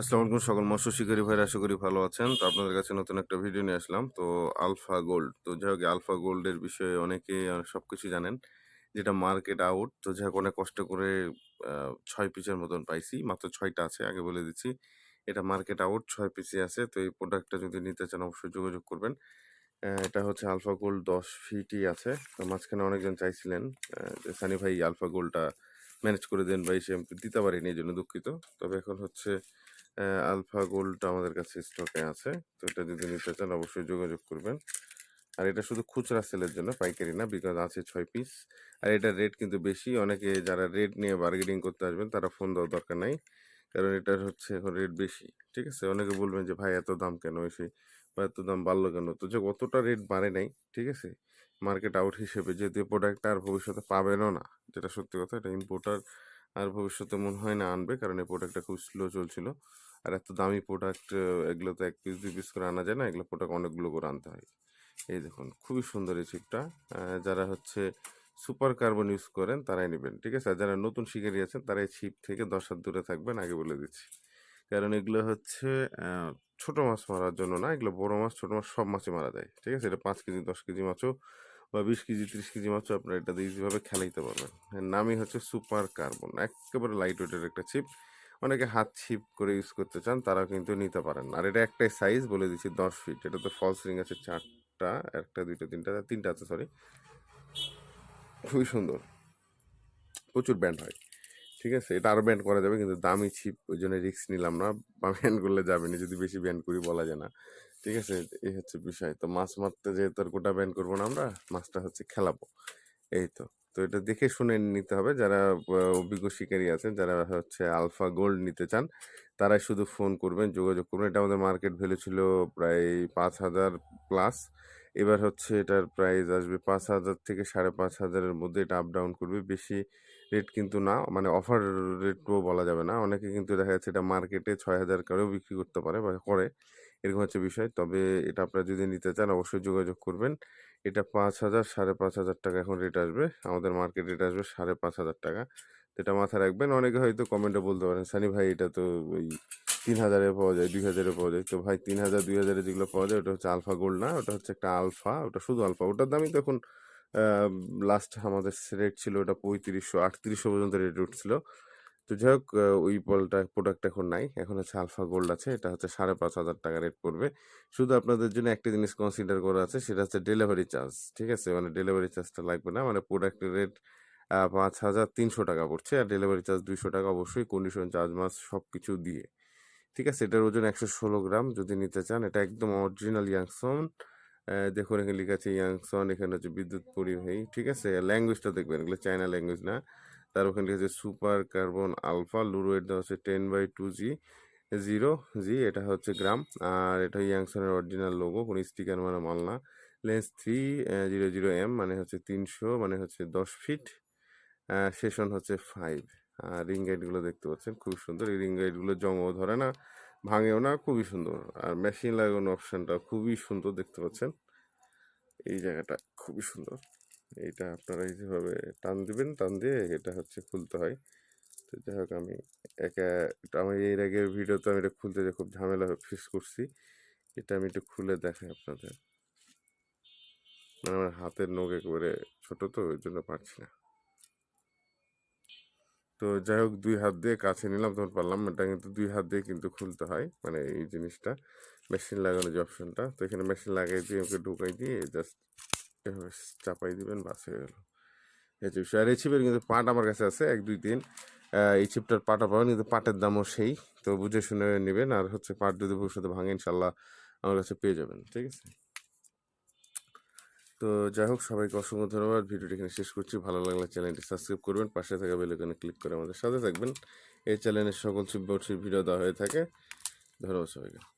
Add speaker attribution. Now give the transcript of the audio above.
Speaker 1: আসসালামু আলাইকুম, সকল মৎস্য শিকারী ভাইরা, আশা করি ভালো আছেন। তো আপনাদের কাছে নতুন একটা ভিডিও নিয়ে আসলাম। তো আলফা গোল্ড তো যাই হোক আলফা গোল্ডের বিষয়ে অনেকে সব কিছু জানেন। যেটা মার্কেট আউট তো যাই হোক, অনেক কষ্ট করে ছয় পিসের মতন পাইছি। মাত্র ছয়টা আছে, আগে বলে দিচ্ছি। এটা মার্কেট আউট ছয় পিসে আছে। তো এই প্রোডাক্টটা যদি নিতে চান, অবশ্যই যোগাযোগ করবেন। এটা হচ্ছে আলফা গোল্ড দশ ফিটই আছে। তো মাঝখানে অনেকজন চাইছিলেন যে সানি ভাই আলফা গোল্ডটা ম্যানেজ করে দেন ভাই সে দিতে পারিনি, এই জন্য দুঃখিত। তবে এখন হচ্ছে আলফা গোল্ডটা আমাদের কাছে স্টকে আছে। তো এটা যদি নিতে চান অবশ্যই যোগাযোগ করবেন। আর এটা শুধু খুচরা সেলের জন্য পাইকারি না, বিকজ আছে ছয় পিস আর এটার রেট কিন্তু বেশি। অনেকে যারা রেট নিয়ে বার্গেনিং করতে আসবেন, তারা ফোন দেওয়ার দরকার নাই। কারণ এটার হচ্ছে এখন রেট বেশি, ঠিক আছে? অনেকে বলবেন যে, ভাই, এত দাম কেন এসে? বা এত দাম বাড়লো কেন? তো যে অতটা রেট বাড়ে নাই, ঠিক আছে? মার্কেট আউট হিসেবে যেহেতু প্রোডাক্টটা আর ভবিষ্যতে পাবেনও না, যেটা সত্যি কথা, এটা ইম্পোর্টার আর ভবিষ্যতে মনে হয় না আনবে কারণ এই প্রোডাক্টটা খুব স্লো চলছিল। আর এত দামি প্রোডাক্ট এগুলো তো এক পিস দুই পিস করে আনা যায় না, এগুলো প্রোডাক্ট অনেকগুলো করে আনতে হয়। এই দেখুন, খুবই সুন্দর এই চিপটা যারা হচ্ছে সুপার কার্বন ইউজ করেন, তারাই নেবেন, ঠিক আছে? যারা নতুন শিকারি আছেন, তারা এই ছিপ থেকে দশ হাত দূরে থাকবেন, আগে বলে দিচ্ছি। কারণ এগুলো হচ্ছে ছোট মাছ মারার জন্য না, এগুলো বড় মাছ, ছোট মাছ সব মাছই মারা যায়, ঠিক আছে? এটা পাঁচ কেজি, দশ কেজি মাছও বা বিশ কেজি, ত্রিশ কেজি মাত্র আপনারা এটা দিয়ে ইজিভাবে খেলাইতে পারবেন। নামই হচ্ছে সুপার কার্বন, একেবারে লাইট ওয়েটের একটা চিপ অনেকে হাত ছিপ করে ইউজ করতে চান তারা কিন্তু নিতে পারেন। আর এটা একটাই সাইজ বলে দিচ্ছি, দশ ফিট এটা তো ফলস রিং আছে, চারটা, একটা, দুইটা, তিনটা তিনটা আছে সরি খুবই সুন্দর। প্রচুর ব্যান্ড হয়। ঠিক আছে? এটা আরও ব্যান্ড করা যাবে কিন্তু দামি ছিপ ওই জন্য রিস্ক নিলাম না। বা ব্যান্ড করলে যাবে না, যদি বেশি ব্যান্ড করি বলা যায় না। ঠিক আছে? এই হচ্ছে বিষয়। তো মাছ মারতে যেহেতু আর গোটা ব্যান্ড করব না আমরা, মাছটা হচ্ছে খেলাবো। এই তো। তো এটা দেখে শুনে নিতে হবে। যারা অভিজ্ঞ শিকারী আছেন, যারা হচ্ছে আলফা গোল্ড নিতে চান, তারাই শুধু ফোন করবেন, যোগাযোগ করবেন। এটা আমাদের মার্কেট ভ্যালু ছিল প্রায় পাঁচ হাজার প্লাস এবার হচ্ছে এটার প্রাইস আসবে পাঁচ হাজার থেকে সাড়ে পাঁচ হাজারের মধ্যে এটা আপ ডাউন করবে। বেশি রেট কিন্তু না মানে অফার রেটও বলা যাবে না। অনেকে কিন্তু দেখা যাচ্ছে এটা মার্কেটে ছয় হাজার করেও বিক্রি করতে পারে বা করে, এরকম হচ্ছে বিষয়। তবে এটা আপনারা যদি নিতে চান অবশ্যই যোগাযোগ করবেন। এটা পাঁচ হাজার, সাড়ে পাঁচ হাজার টাকা এখন রেট আসবে। আমাদের মার্কেট রেট আসবে সাড়ে পাঁচ হাজার টাকা। এটা মাথায় রাখবেন। অনেকে হয়তো কমেন্টে বলতে পারেন, সানি ভাই, এটা তো ওই তিন হাজারে পাওয়া যায় দুই হাজারে পাওয়া যায়। তো ভাই তিন হাজার দুই হাজারে যেগুলো পাওয়া যায়, ওটা হচ্ছে আলফা গোল্ড না? ওটা হচ্ছে একটা আলফা, ওটা শুধু আলফা। ওটার দামই তো এখন লাস্ট আমাদের রেট ছিল ওটা পঁয়ত্রিশশো, আটত্রিশশো পর্যন্ত রেট উঠছিল। তো যাই হোক ওই বলটা প্রোডাক্ট এখন নাই। এখন হচ্ছে আলফা গোল্ড আছে, এটা হচ্ছে সাড়ে পাঁচ হাজার টাকা রেট পড়বে। শুধু আপনাদের জন্য একটা জিনিস কনসিডার করা আছে, সেটা হচ্ছে ডেলিভারি চার্জ ঠিক আছে? মানে ডেলিভারি চার্জটা লাগবে না মানে প্রোডাক্টের রেট পাঁচ হাজার তিনশো টাকা পড়ছে। আর ডেলিভারি চার্জ দুইশো টাকা অবশ্যই কন্ডিশন চার্জ মাস সব কিছু দিয়ে। ঠিক আছে? এটার ওজন একশো ষোলো গ্রাম যদি নিতে চান, এটা একদম অরিজিনাল ইয়াংসন দেখুন এখানে লেখা আছে ইয়াংসন এখানে হচ্ছে বিদ্যুৎ পরিবাহী, ঠিক আছে? ল্যাঙ্গুয়েজটা দেখবেন, এগুলো চায়না ল্যাঙ্গুয়েজ না। তার ওখানে লেখা আছে সুপার কার্বন আলফা লুরোয়েট দেওয়া হচ্ছে ten by two G zero G এটা হচ্ছে গ্রাম। আর এটা ইয়াংসনের অরিজিনাল লোগো কোনো স্টিকার মানে মাল না। Lens three zero zero M মানে হচ্ছে তিনশো মানে হচ্ছে দশ ফিট সেশন হচ্ছে ফাইভ রিং গাইডগুলো দেখতে পাচ্ছেন, খুব সুন্দর। এই রিং গাইডগুলো জমও ধরে না, ভাঙেও না, খুবই সুন্দর। আর মেশিন লাগানো অপশানটা খুবই সুন্দর দেখতে পাচ্ছেন। এই জায়গাটা খুবই সুন্দর। এইটা আপনারা যেভাবে টান দিবেন, টান দিয়ে এটা হচ্ছে খুলতে হয়। তো যাই হোক, আমি একা, এটা আমি এর আগের ভিডিওতে আমি এটা খুলতে যে খুব ঝামেলা ফেস করছি, এটা আমি একটু খুলে দেখাই আপনাদের। মানে আমার হাতের নখ একেবারে ছোটো তো, ওই জন্য পারছি না। তো যাই হোক, দুই হাত দিয়ে কাছে নিলাম, তখন পারলাম এটা কিন্তু দুই হাত দিয়ে কিন্তু খুলতে হয় মানে এই জিনিসটা মেশিন লাগানো যে অপশনটা তো এখানে মেশিন লাগাই দিয়ে, ওকে ঢুকাই দিয়ে জাস্ট এভাবে চাপাই দিবেন, বাস হয়ে গেল। এই বিষয়। আর এই ছিপের কিন্তু পাট আমার কাছে আছে, এক, দুই দিন এই ছিপটার পাটা পাবেন, কিন্তু পাটের দামও সেই। তো বুঝে শুনে নেবেন, আর হচ্ছে পাট যদি ভবিষ্যতে ভাঙে ইনশাল্লাহ আমার কাছে পেয়ে যাবেন, ঠিক আছে? তো যাই হোক, সবাইকে অসংখ্য ধন্যবাদ। ভিডিওটি এখানে শেষ করছি। ভালো লাগলে চ্যানেলটি সাবস্ক্রাইব করবেন, পাশে থাকা বেলাইকনে ক্লিক করে আমাদের সাথে থাকবেন। এই চ্যানেলের সকল চিপবর্ষের ভিডিও দেওয়া হয়ে থাকে। ধন্যবাদ সবাইকে।